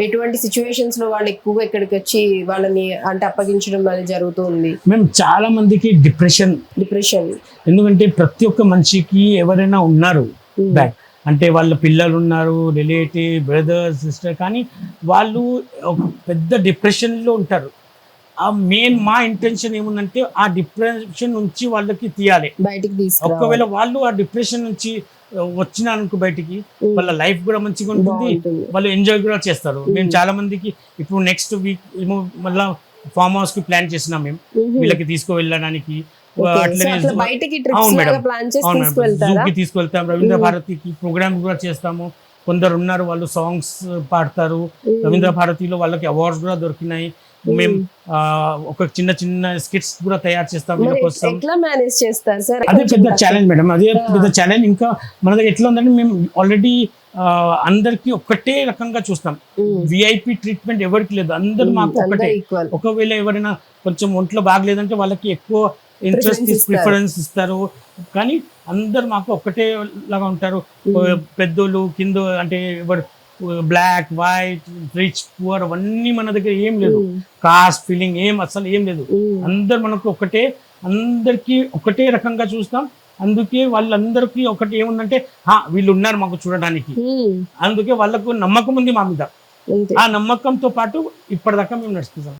ఎటువంటి సిచ్యువేషన్స్లో వాళ్ళు ఎక్కువగా ఇక్కడికి వచ్చి వాళ్ళని అంటే అప్పగించడం అనేది జరుగుతుంది మేము చాలా మందికి డిప్రెషన్ డిప్రెషన్ ఎందుకంటే ప్రతి ఒక్క మనిషికి ఎవరైనా ఉన్నారు బ్యాక్ అంటే వాళ్ళ పిల్లలు ఉన్నారు రిలేటివ్ బ్రదర్ సిస్టర్ కానీ వాళ్ళు ఒక పెద్ద డిప్రెషన్లో ఉంటారు. ఆ మెయిన్ మా ఇంటెన్షన్ ఏముందంటే ఆ డిప్రెషన్ నుంచి వాళ్ళకి తీయాలి. బయటికి ఒకవేళ వాళ్ళు ఆ డిప్రెషన్ నుంచి వచ్చిన అనుకో బయటికి వాళ్ళ లైఫ్ కూడా మంచిగా ఉంటుంది. వాళ్ళు ఎంజాయ్ కూడా చేస్తారు. మేము చాలా మందికి ఇప్పుడు నెక్స్ట్ వీక్ ఏమో మళ్ళీ ఫామ్ హౌస్కి ప్లాన్ చేసినాం మేము. వీళ్ళకి తీసుకువెళ్ళడానికి అవును మేడం. తీసుకెళ్తాం రవీంద్ర భారతికి ప్రోగ్రామ్ కూడా చేస్తాము. కొందరు ఉన్నారు వాళ్ళు సాంగ్స్ పాడతారు. రవీంద్ర భారతిలో వాళ్ళకి అవార్డ్స్ కూడా దొరికినాయి. మేము. ఒక చిన్న చిన్న స్కిట్స్ కూడా తయారు చేస్తాం కోసం ఎట్లా మేనేజ్ చేస్తారు సార్? అదే పెద్ద ఛాలెంజ్ మేడం అదే పెద్ద ఛాలెంజ్ ఇంకా మన దగ్గర ఎట్లా ఉందంటే మేము ఆల్రెడీ అందరికి ఒక్కటే రకంగా చూస్తాం. విఐపి ట్రీట్మెంట్ ఎవరికి లేదు. అందరు మాకు ఒకటే ఒకవేళ ఎవరైనా కొంచెం ఒంట్లో బాగలేదంటే వాళ్ళకి ఎక్కువ ఇంట్రెస్ట్. ప్రిఫరెన్స్ ఇస్తారు. కానీ అందరు మాకు ఒకటే లాగా ఉంటారు. పెద్దోళ్ళు కింద అంటే ఎవరు బ్లాక్ వైట్ రిచ్ పువర్ అవన్నీ మన దగ్గర ఏం లేదు. కాస్ట్ ఫీలింగ్ ఏం అసలు ఏం లేదు. అందరు మనకు ఒకటే అందరికీ ఒకటే రకంగా చూస్తాం. అందుకే వాళ్ళందరికీ ఒకటి ఏముందంటే "హా, వీళ్ళు ఉన్నారు మాకు చూడడానికి. అందుకే వాళ్ళకు నమ్మకం ఉంది మా మీద. ఆ నమ్మకంతో పాటు ఇప్పటిదాకా మేము నడుస్తున్నాం.